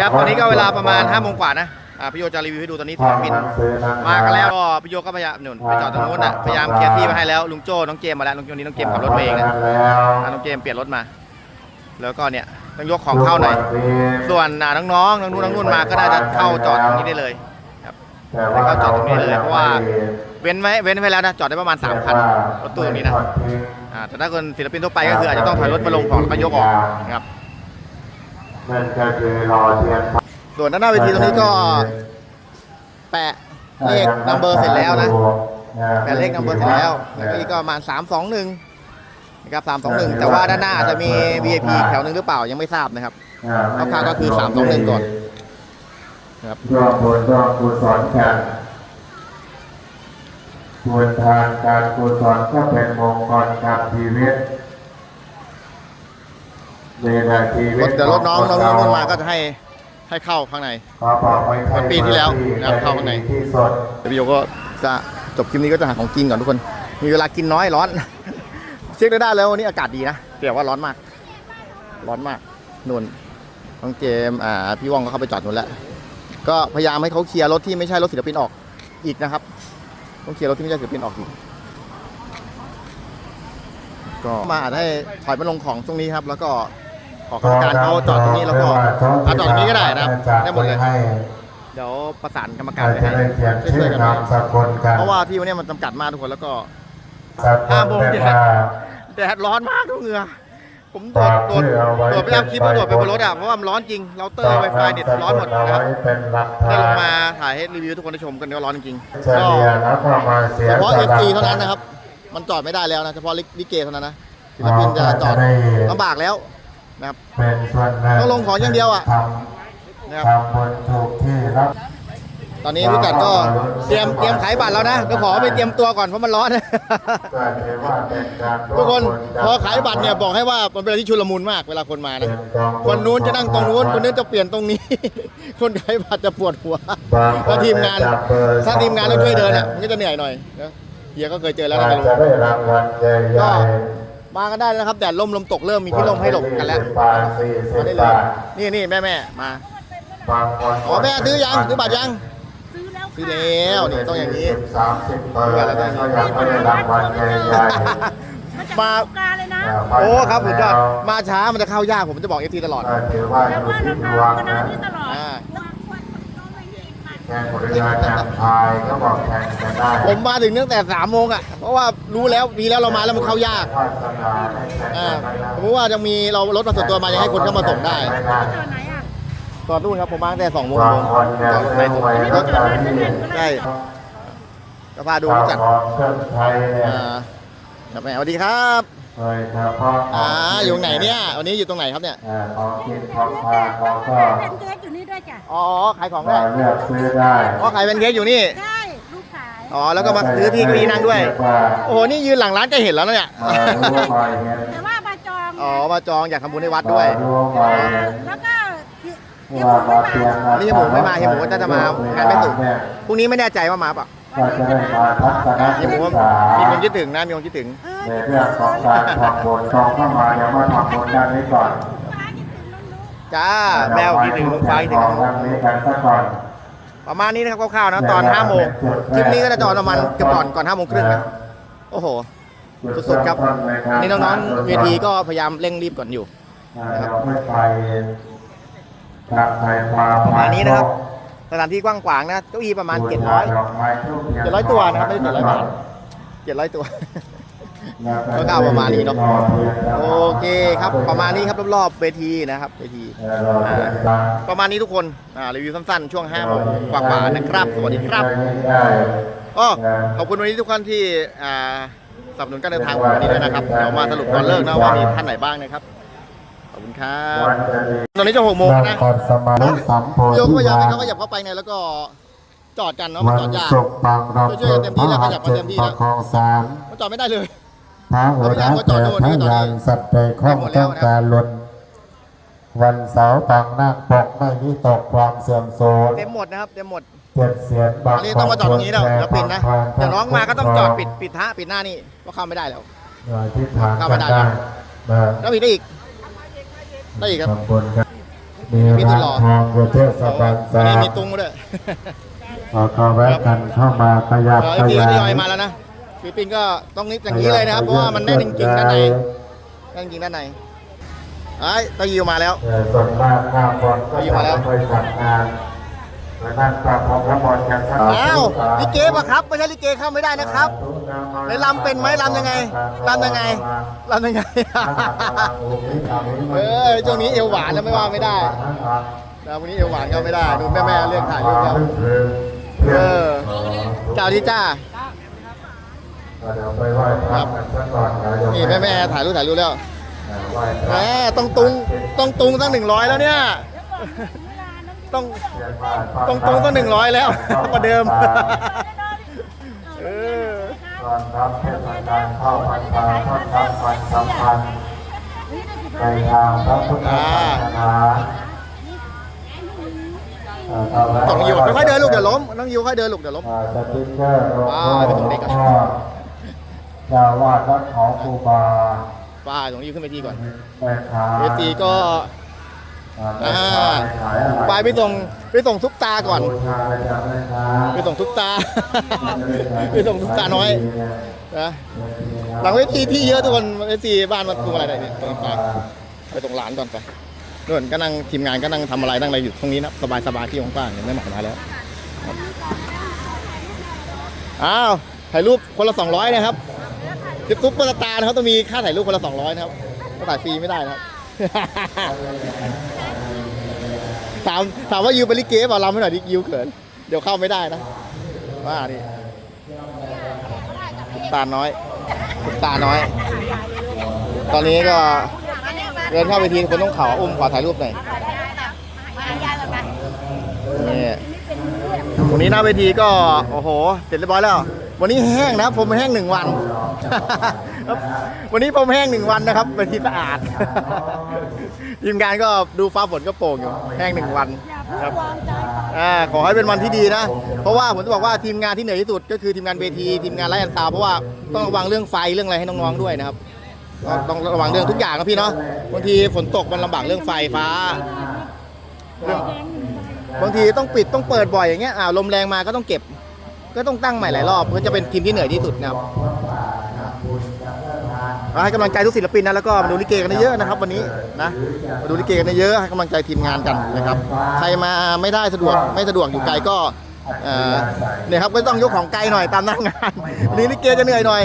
ครับตอนนี้ก็เวลาประมาณ5้าโมงกว่านะอ่าพี่โยจะรีวิวให้ดูตอนนี้ศิลปินมากันแล้วก็พี่โยก็พยายามหนุนไปจอดตรงนู้นอะพยายามเคลียร์ที่มาให้แล้วลุงโจ้น้องเจมมาแล้วลุงโจ้นี้น้องเจมขับรถมาเองนะอ่าน้องเจมเปลี่ยนรถมา แล้วก็เนี่ยต้องยกของเข้าหน่อยส่วนอ่าน้องๆน้องนู้นน้องนุ่นมาก็น่าจะเข้าจอดตรงนี้ได้เลยครับให้เข้าจอดตรงนี้เลยเพราะว่าเว้นไว้เว้นไว้แล้วนะจอดได้ประมาณ3คันรถตู้ตรงนี้นะอ่าแต่ถ้าคนศิลปินทั่วไปก็คืออาจจะต้องถอยรถมาลงของแล้วก็ยกออกนะครับ ส่วนด้านหน้าเวทีตรงนี้ก็ แปะเลขนัมเบอร์เสร็จแล้วนะแปะเลขนัมเบอร์เสร็จแล้วแล้วก็อีกก็ประมาณ3 2 1นะครับ3 2 1แต่ว่าด้านหน้าอาจจะมี VIP อีกแถวหนึงหรือเปล่ายังไม่ทราบนะครับคร่าวๆก็คือ3 2 1ก่อนนะครับร่วมบุญร่วมกุศลกันบุญทานการกุศลก็เป็นมงคลกับชีวิต เวลาชีวิรตถเดี๋ยวรถน้องน้องนุ่นมาก็จะให้ให้เข้าข้างในขอบอกไว้ให้ปีที่แล้วนะครับเข้าข้างในที่สุดเดี๋ยวพี่โยก็จะจบคลิปนี้ก็จะหาของกินก่อนทุกคน มีเวลากินน้อยร้อน เช็คได้ได้แล้ววันนี้อากาศดีนะแต่ว่าร้อนมาก ร้อนมากนุ่นน้องเจมส์อ่าพี่ว่องก็เข้าไปจอดนู่นแล้วก็พยายามให้เขาเคลียร์รถที่ไม่ใช่รถศิลปินออกอีกนะครับ ต้องเคลียร์รถที่ไม่ใช่ศิลปินออกอีกก็มาอาจจะให้ถอยมาลงของตรงนี้ครับ แล้วก็ข อกรรมการเขาจอดตรงนี้แล้วก็เอาจอดตรงนี้ก็ได้นะครับได้หมดเลยให้เดี๋ยวประสานกรรมการเราไปจะให้ได้เขียนช่ชื่วอยๆกันนามสกุลกันเพราะว่าที่วันนี้มันจำกัดมากทุกคนแล้วก็สกุลห้าโมงเป็นเย็นว่าแดดร้อนมากทุกเหงื่อผมโดดฝากโดชื่ดอเอาไว้โดดไปรับคลิปแล้วโดดไปบนรถอะเพราะว่ามันร้อนจริงเราเตอร์ไวไฟเน็ตร้อนหมดเอานะครับไว้เป็นหลักได้ฐานลงมาถ่ายให้รีวิวให้ทุกคนได้ชมกันว่าร้อนจริงเฉๆก็ลี่ยแล้วก็มาเสียเฉพาะสเอละจีเท่านั้นนะครับ มันจอดไม่ได้แล้วนะเฉพาะลิเกเท่านั้นนะศิลปินจะจอดลำบากแล้ว นะครับเป็นส่วนหนึ่งต้องลงของอย่างเดียวอะทนะครับำทำบนถูกที่แล้วตอนนี้ผู้จัดก็เตรียมเตรียมขายบัตรแล้วนะก็ขอไปเตรียมตัวก่อนเพราะมันร้อน ก็ถือว่าเป็นการทุกคนร่วมญพอขายบัตรเนี่ยบอกให้ว่ามันเป็นอะไรที่ชุลมุนมากเวลาคนมานะเป็นกองบุญคนนู้นจะนั่งตรงนู้นคนนี้จะเปลี่ยนตรงนี้ คนขายบัตรจะปวดหัวบางคแล้วทีมงานจะจับเบอร์ถ้าทีมงานต้องช่วยเดินอะสมังนก็จะเหนื่อยหน่อยนะเฮียก็เคยเจอแล้วอานะจไม่รู้จะได้รางวัลใหก็ญ่ มากันได้นะครับแดดลมลมตกเริ่มมีๆที่ลมให้หลบกันแล้วบาทสี่สิมาบได้เลยบาทนี่นี่แม่แม่มาบางคนอ๋อแม่ซื้อยังซื้อบัตรยังซื้อแล้วซื้อแล้วนี่ต้องอย่างนี้สามสิบเบอร์แล้วก็ยังไม่ได้รางวัลใหญ่มามาจากโครงการเลยนะๆโอ้ครับสุดยอดมาช้ามันจะเข้ายากผมจะบอกเอฟทีตลอดก็ถือว่าอแต่ยู่ว่าที่เราดวงทำคณะนะนี้ตลอดอ่าแข่งบริการแข่งพายก็บอกแข่งกันได้ผมมาถึงตั้งแต่สามโมงอะ เพราะว่ารู้แล้วปีแล้วเรามาแล้วมันเข้ายากวาสนาได้แข่งอ่ากันได้สมมติว่ายังมีเรารถมาส่วนตัวมายังให้คนเข้ามาส่งได้ไม่ได้จอดไหนอะตอนนู่นครับผมมาตั้งแต่สองโมงบางคนเนี่ยจอดรถไปซื้อส่งไว้นี่ก็ก็จอจะดได้ที่เพื่อนๆก็ใช่ได้ก็พาดูข้าวจัดของเครื่องไทยเนี่ย อ่าครับแม่สวัสดีครับ โดยเฉพาะขอ่างกิอยู่ไหนเนี่ย วันนี้อยู่ตรงไหนครับเนี่ยอ่าของกินของทานเราก็เป็นเค้กอยู่นี่ด้วยจ้ะอ๋อ ขายของได้มาเลือกซื้อได้อ๋อขายเป็นเค้กอยู่นี่ ใช่ลูกขายอ๋อ แล้วก็มาซื้อที่ที่นั่งด้วยเรีกว่าโอ้โห นี่ยืนหลังร้านก็เห็นแล้วนะเนี่ยอ่ารู้บ่อยเห็นแต่ว่าบาจองอ๋อ มาจองอยากทำบุญให้วัดด้วยรู้บ่อยเห็นแล้วก็เฮียว่าหมูมาไม่เปลี่ยนมานี่เฮียหมูไม่มาเฮียหมูก็จะมางานไม่สุกเนี่ยพรุ่งนี้ไม่แน่ใจว่ามาเปล่ะ ก็จะได้มาทัศนเฮียหศึมูกษามีคนคิดถึงนะมีคนคิดถึงเออในเรื่องของการทำบุญตรงเข้ามาอย่ามาทำบุญด้านนี้ก่อนฟ้าคิดถึงน้องนุ๊กจ้าแมวคิดถึงลุงฟ้าคิดถึงของด้านนี้กันซะก่อน ประมาณนี้นะครับคร่าวๆนะตอน5โมงคลิปนี้ก็จะจอประมาณเกือบก่อนก่อน5โมงครึ่งนะโอ้โห สุดๆครับนี่น้องๆเวทีก็พยายามเร่งรีบก่อนอยู่ เราไม่ไปทางไทยมาประมาณนี้นะครับ สถานที่กว้างขวางนะเก้าอี้ประมาณ700 700ตัวนะครับไม่ใช่700บาท700ตัวก็กล่าวประมาณนี้เนาะโอเคครับประมาณนี้ครับรอบๆเวทีนะครับเวทีประมาณนี้ทุกคนอ่ารีวิวสั้นๆ ช่วง5โมงกว่าๆนะครับสวัสดีครับก็ขอบคุณวันนี้ทุกคนที่อ่าสนับสนุนการเดินทางของวันนี้ด้วยนะครับเดี๋ยวมาสรุปก่อนเลิกนะว่ามีท่านไหนบ้างนะครับขอบ คุณครับตอนนี้จะ6โมงแล้วนะครสมาธิสัมโพโยกธิก็พยายามญาให้ณเขาขยับเข้าไปไงแล้วก็จอดกันเนาะมันวันจอดยากศุกร์บางรำช่วยๆกันเต็มที่แล้วขยับมาเต็มที่ปแล้วระคองสามมันจอดไม่ได้เลยพระโอรสแต่พระยานสัตว์ใดข้องต้องการหล่นวันเสาร์บางนั่งปกไม่มีตกความเสื่อมโทรมเต็มหมดนะครับเต็มหมดเจ็ดเสียนบางอันนี้ต้องมาจอดตรงนี้แล้วเดี๋ยวปิดนะเดี๋ยวน้องมาก็ต้องจอดปิดปิดท่าปิดหน้านี่ก็เข้าไม่ได้แล้วหน่วยทิศทางเข้ากัไม่นได้ได้นะแล้วมีได้อีก ได้อีกครับทำบุญกันมีมีร้าตุนหล่อทองอยู่เทศบาลวัสานนี้มมีตุ้งมาด้วยเราก็แวะกันเข้ามาขยับเอขฟซีก็ยาทยยอยมาแล้วนะฟิลิปปินส์ก็ต้องนิดอย่างนี้เลยนะครับ เพราะว่ามันแน่นจริงๆด้านในแน่นจริงๆด้านในไอ้ยตะยิวมาแล้วเออส่วนมากหน้าฝนก็อยู่มาแล้วจะไม่ค่อยจัดงานและนั่งปรับพรมบอลกันสักอ้าวลิเกปะครับ ไม่ใช่ลิเกเข้าไม่ได้นะครับ ในลำเป็นไหมลำยังไงลำยังไงลำยังไง เออช่วงนี้เอวหวานแล้วไม่ว่าไม่ได้แล้ววันนี้เอวหวานก็ไม่ได้ดูแม่แม่ๆเรียกถ่ายรูปแล้วเออเจ้าดีจ้าเดี๋ยวไปไหว้พระกันสักก่อนนะเดี๋ยวนี่แม่แม่ๆถ่ายรูปถ่ายรูปแล้วไหว้พแหมระต้องตุงต้องตุงตั้งหนึ่งร้อยแล้วเนี่ยต้องตรงตรงก็หนึ่งร้อยแล้วกว่าเดิมเออ ตอนรับเทศกาลเข้าพรรษาทอดรับวันสำคัญในทางพระพุทธศาสนาเอ่อเข้าแวะต้องอยู่ค่อยๆเดินลูกเดี๋ยวล้มต้องอยู่ค่อยเดินลูกเดี๋ยวล้มอ่าสติ๊กเกอร์หลวงพ่ออ่าไปตรงนี้ก่อนหลวงพ่อเจ้าวาดวัดเขาครูบาป้าตรงนี้ขึ้นไปทีก่อนแม่ค้าเวทีก็ อ่าแม่ค้าขายอะไรไปไปส่งไปส่งทุกตาก่อนบูชาอะไรจากแม่ค้าไปส่งทุกตา ไปส่งทุกตาน้อยนะหลังเวทีที่เยอะทุกคนเวทีบ้านมาตรงอะไรเนี่ยตรงกลางไปตรงหลานก่อนไปนู่นก็นั่งทีมงานก็นั่งทำอะไรนั่งอะไรอยู่ตรงนี้นะสบายสบายๆที่กว้างๆเนี่ยไม่หมายมาแล้วครับอ้าวถ่ายรูปคนละ200นะครับทิปซุปเปอร์สตาร์นะครับต้องมีค่าถ่ายรูปคนละ200นะครับก็ถ่ายฟรีไม่ได้นะครับ ถามถามว่ายูเป็นลิเกเปล่าลำให้หน่อยดิยูเขิน เดี๋ยวเข้าไม่ได้นะ ว่านี่ตาน้อยตาน้อย ตอนนี้ก็เดินเข้าเวทีคนต้องเขาอุ้มขอถ่ายรูปหน่อยนี่วันนี้หน้าเวทีก็ โอ้โห เสร็จเรียบร้อยแล้ว วันนี้แห้งนะผมแห้งหนึ่งวัน วันนี้ผมแห้งหนึ่งวันนะครับเวทีสะอาดทีมงานก็ดูฟ้าฝนก็โปร่งอยู่แห้งหนึ่งวันครับอ่าขอให้เป็นวันที่ดีนะ เพราะว่าผมจะบอกว่าทีมงานที่เหนื่อยที่สุด ก็คือทีมงานเวทีทีมงานไลฟ์แอนซาวเพราะว่าต้องระวังเรื่องไฟเรื่องอะไรให้น้องๆด้วยนะครับต้องระวังเรื่องทุกอย่างนะพี่เนาะบางทีฝนตกมันลำบากเรื่องไฟฟ้าบางทีต้องปิดต้องเปิดบ่อยอย่างเงี้ยอ่าลมแรงมาก็ต้องเก็บ ก็ต้องตั้งใหม่หลายรอบก็จะเป็นทีมที่เหนื่อยที่สุดนะครับให้กำลังใจทุกศิลปินนะแล้วก็มาดูลิเกกันเยอะนะครับ วันนี้นะมาดูลิเกกันเยอะให้กำลังใจทีมงานกันนะครับ ใครมาไม่ได้สะดวกไม่สะดวกอยู่ไกลก็เนี่ยครับก็ต้องยกของไกลหน่อยตามหน้างานวันนี้ลิเกจะเหนื่อยหน่อย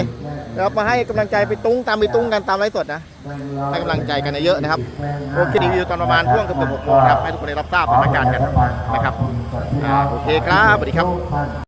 นะครับมาให้กำลังใจไปตุ้งตามไปตุ้งกันตามไลฟ์สดนะให้กำลังใจกันเยอะนะครับโอเครีวิวตอนประมาณช่วงเกือบหกโมงครับให้ทุกคนได้รับทราบสถานการณ์กันนะครับโอเคครับสวัสดีครับ